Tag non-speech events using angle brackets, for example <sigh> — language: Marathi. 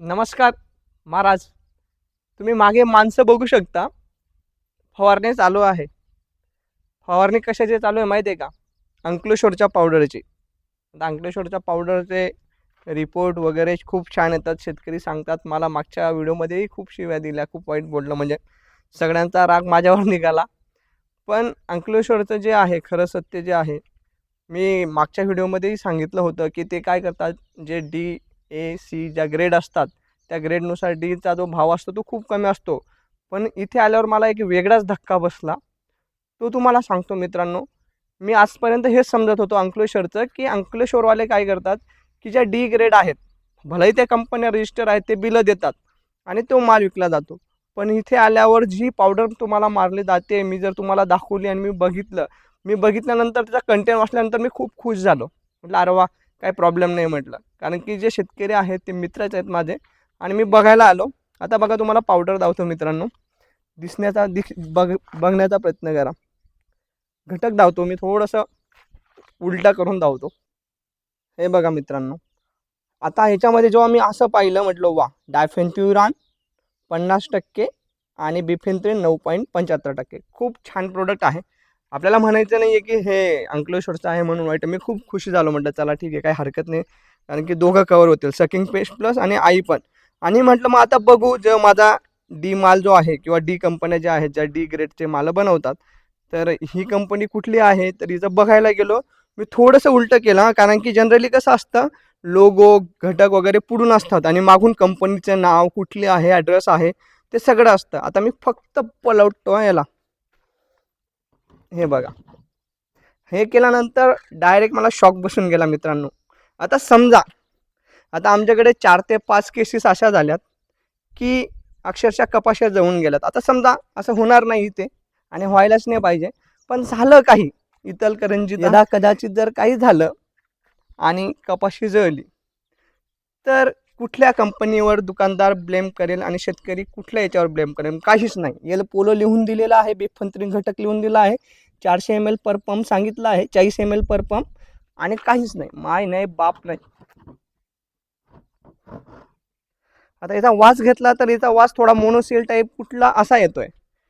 नमस्कार महाराज. तुम्ही मागे माणसं बघू शकता. फवारणी चालू आहे. फवारणी कशाची चालू आहे माहिती आहे का? अंकलेश्वरच्या पावडरची आता अंकलेश्वरच्या पावडरचे रिपोर्ट वगैरे खूप छान येतात. शेतकरी सांगतात मला मागच्या व्हिडिओमध्येही खूप शिव्या दिल्या खूप वाईट बोललं. म्हणजे सगळ्यांचा राग माझ्यावर <laughs> निघाला. पण अंकलेश्वरचं जे आहे खरं सत्य जे आहे मी मागच्या व्हिडिओमध्येही सांगितलं होतं की ते काय करतात जे डी ए सी ज्या ग्रेड असतात त्या ग्रेडनुसार डीचा जो भाव असतो तो खूप कमी असतो. पण इथे आल्यावर मला एक वेगळाच धक्का बसला. तो तुम्हाला सांगतो मित्रांनो. मी आजपर्यंत हेच समजत होतो अंकलेश्वरचं की अंकलेश्वरवाले काय करतात की ज्या डी ग्रेड आहेत भलेही त्या कंपन्या रजिस्टर आहेत ते बिलं देतात आणि तो माल विकला जातो. पण इथे आल्यावर जी पावडर तुम्हाला मारली जाते मी जर तुम्हाला दाखवली आणि मी बघितलं मी बघितल्यानंतर त्याचा कंटेंट वाचल्यानंतर मी खूप खुश झालो. म्हटलं अरे वा काही प्रॉब्लेम नाही म्हटलं. कारण की जे शेतकरी आहेत ते मित्रच आहेत माझे. आणि मी बघायला आलो. आता बघा तुम्हाला पावडर दावतो मित्रांनो. दिसण्याचा दिस बघ बघण्याचा प्रयत्न करा. घटक धावतो मी. थोडंसं उलटा करून धावतो हे बघा मित्रांनो. आता ह्याच्यामध्ये जेव्हा मी असं पाहिलं म्हटलं वा डायफेन्थ्युरान पन्नास टक्के आणि बिफेन्थ्रिन नऊ पॉईंट पंच्याहत्तर टक्के. खूप छान प्रोडक्ट आहे. आपल्याला म्हणायचं नाही आहे की हे अंकलेश्वरचं आहे म्हणून वाईट मी खूप खुशी झालो म्हटलं चला ठीक आहे काही हरकत नाही. कारण की दोघं कवर होतील. सकिंग पेस्ट प्लस आणि आई पण. आणि म्हटलं मग आता बघू जो माझा डी माल जो आहे किंवा डी कंपन्या ज्या आहेत ज्या डी ग्रेडचे मालं बनवतात तर ही कंपनी कुठली आहे? तर हिचं बघायला गेलो मी थोडंसं उलटं केलं कारण की जनरली कसं असतं लोगो घटक वगैरे पुढून असतात आणि मागून कंपनीचं नाव कुठली आहे ॲड्रेस आहे ते सगळं असतं. आता मी फक्त पलवतो याला. हे बघा. हे केल्यानंतर डायरेक्ट मला शॉक बसून गेला मित्रांनो. आता समजा आता आमच्याकडे चार ते पाच केसेस अशा झाल्यात की अक्षरशः कपाशा जळून गेल्यात. आता समजा असं होणार नाही इथे आणि व्हायलाच नाही पाहिजे. पण झालं काही. इतलकरंजी यदा कदाचित जर काही झालं आणि कपाशी जळली तर कुठल्या कंपनीवर दुकानदार ब्लेम करेल आणि शेतकरी कुठल्या याच्यावर ब्लेम करेल? काहीच नाही. याला पोलो लिहून दिलेला आहे बेफंतरीन घटक लिहून दिला आहे. चारशे एम एल पर पंप सांगितलं आहे चाळीस एम एल पर पंप आणि काहीच नाही. माय नाही बाप नाही. आता याचा वास घेतला तर याचा वास थोडा मोनोसेल टाईप कुठला असा येतोय.